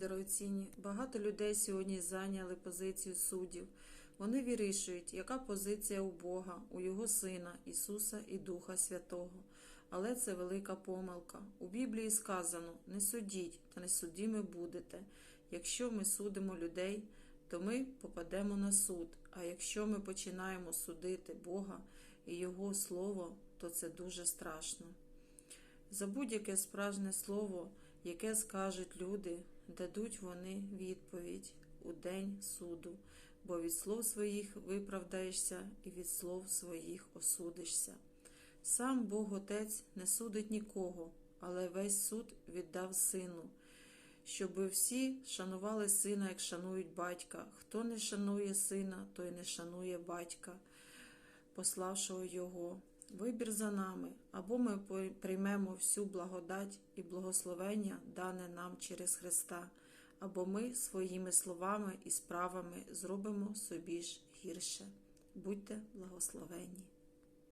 Дорогоцінні! Багато людей сьогодні зайняли позицію суддів. Вони вирішують, яка позиція у Бога, у Його Сина, Ісуса і Духа Святого. Але це велика помилка. У Біблії сказано: не судіть, та не судімі будете. Якщо ми судимо людей, то ми попадемо на суд. А якщо ми починаємо судити Бога і Його Слово, то це дуже страшно. За будь-яке справжнє слово, яке скажуть люди, дадуть вони відповідь у день суду, бо від слов своїх виправдаєшся і від слов своїх осудишся. Сам Бог Отець не судить нікого, але весь суд віддав сину, щоби всі шанували сина, як шанують батька. Хто не шанує сина, той не шанує батька, пославшого його. Вибір за нами, або ми приймемо всю благодать і благословення, дане нам через Христа, або ми своїми словами і справами зробимо собі ж гірше. Будьте благословені!